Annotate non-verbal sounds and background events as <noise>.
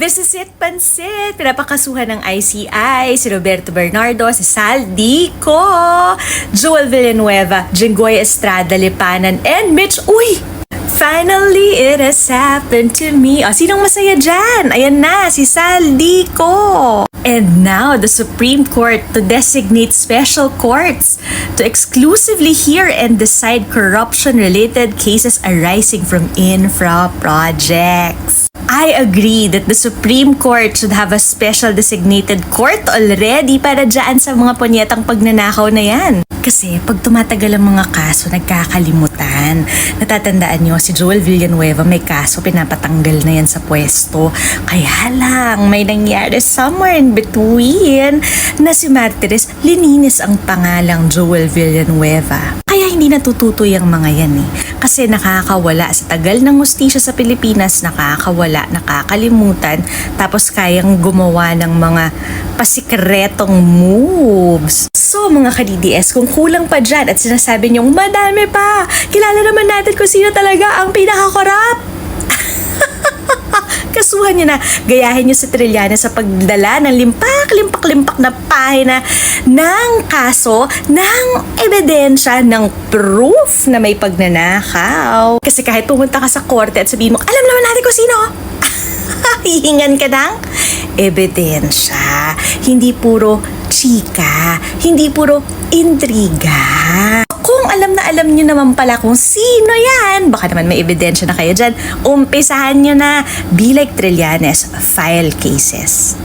This is it, Pansit! Pinapakasuhan ng ICI si Roberto Bernardo, si Sal Dico, Joel Villanueva, Jinggoy Estrada Lipanan, and Mitch Uy! Finally, it has happened to me. O, sinong masaya dyan? Ayan na, si Sal Dico! And now, the Supreme Court to designate special courts to exclusively hear and decide corruption-related cases arising from infra projects. I agree that the Supreme Court should have a special designated court already para dyan sa mga punyetang pagnanakaw na yan. Kasi pag tumatagal ang mga kaso, nagkakalimutan. Natatandaan nyo, si Joel Villanueva may kaso, pinapatanggal na yan sa pwesto. Kaya lang, may nangyari somewhere in between na si Martires lininis ang pangalang Joel Villanueva. Kaya hindi natututoy ang mga yan eh. Kasi nakakawala sa tagal ng hustisya sa Pilipinas, nakakawala, nakakalimutan, tapos kayang gumawa ng mga pasikretong moves. So mga ka-DDS, kung kulang pa dyan at sinasabi niyong madami pa, kilala naman natin kung sino talaga ang pinaka-corrupt. Kasuhan niyo na, gayahin niyo si Trilliana sa pagdala ng limpak, limpak, limpak na pahina ng kaso, ng ebidensya, ng proof na may pagnanakaw. Kasi kahit pumunta ka sa korte at sabihin mo, alam naman natin kung sino. <laughs> Hihingan ka ng ebidensya. Hindi puro chika. Hindi puro intriga. Alam na alam nyo naman pala kung sino yan, baka naman may ebidensya na kayo dyan, umpisahan nyo na. Be like Trillanes, file cases.